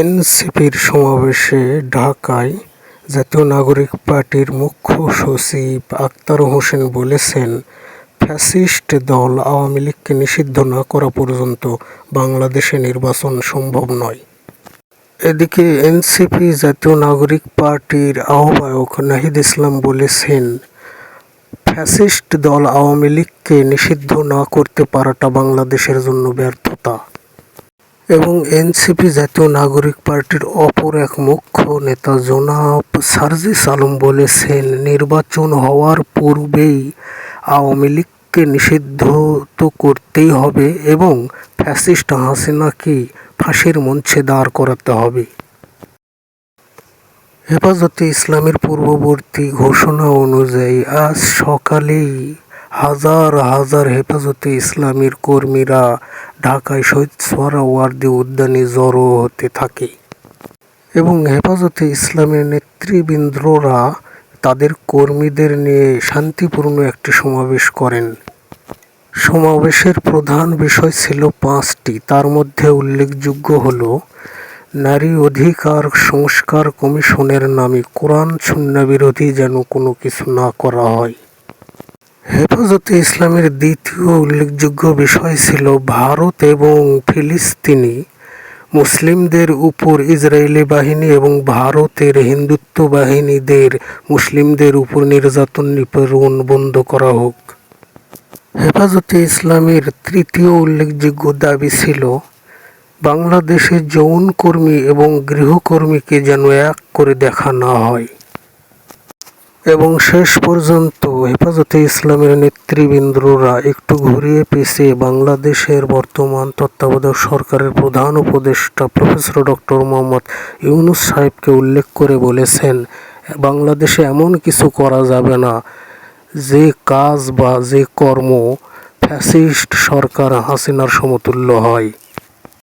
এনসিপির সমাবেশে ঢাকায় জাতীয় নাগরিক পার্টির মুখ্য সচিব আক্তার হোসেন বলেছেন, ফ্যাসিস্ট দল আওয়ামী লীগকে নিষিদ্ধ না করা পর্যন্ত বাংলাদেশে নির্বাচন সম্ভব নয়। এদিকে এনসিপি জাতীয় নাগরিক পার্টির আহ্বায়ক নাহিদ ইসলাম বলেছেন, ফ্যাসিস্ট দল আওয়ামী লীগকে নিষিদ্ধ না করতে পারাটা বাংলাদেশের জন্য ব্যর্থতা। এবং এনসিপি জাতীয় নাগরিক পার্টির অপর এক মুখ্য নেতা জনাব সার্জিস আলম বলেছেন, নির্বাচন হওয়ার পূর্বেই আওয়ামী লীগকে নিষিদ্ধ তো করতেই হবে এবং ফ্যাসিস্ট হাসিনাকে ফাঁসির মঞ্চে দাঁড় করাতে হবে। হেফাজতে ইসলামের পূর্ববর্তী ঘোষণা অনুযায়ী আজ সকালেই হাজার হাজার হেফাজতে ইসলামীর কর্মীরা ঢাকায় শহীদ সোহরাওয়ার্দী উদ্যানে জড়ো হতে থাকে এবং হেফাজতে ইসলামের নেতৃবৃন্দরা তাদের কর্মীদের নিয়ে শান্তিপূর্ণ একটি সমাবেশ করেন। সমাবেশের প্রধান বিষয় ছিল পাঁচটি তার মধ্যে উল্লেখযোগ্য হল, নারী অধিকার সংস্কার কমিশনের নামে কোরআন সুন্নাহ বিরোধী যেন কোনো কিছু না করা হয়। হেফাজতে ইসলামের দ্বিতীয় উল্লেখযোগ্য বিষয় ছিল ভারত এবং ফিলিস্তিনি মুসলিমদের উপর ইসরায়েলি বাহিনী এবং ভারতের হিন্দুত্ব বাহিনীদের মুসলিমদের উপর নির্যাতন নিপীড়ন বন্ধ করা হোক। হেফাজতে ইসলামের তৃতীয় উল্লেখযোগ্য দাবি ছিল, বাংলাদেশে যৌনকর্মী এবং গৃহকর্মীকে যেন এক করে দেখা না হয়। এবং শেষ পর্যন্ত হেফাজতে ইসলামের নেতৃবৃন্দরা একটু ঘুরিয়ে পেঁচিয়ে বাংলাদেশের বর্তমান তত্ত্বাবধায়ক সরকারের প্রধান উপদেষ্টা প্রফেসর ডক্টর মোহাম্মদ ইউনুস সাহেবকে উল্লেখ করে বলেছেন, বাংলাদেশে এমন কিছু করা যাবে না, যে কাজ বা যে কর্ম ফ্যাসিস্ট সরকার হাসিনার সমতুল্য হয়।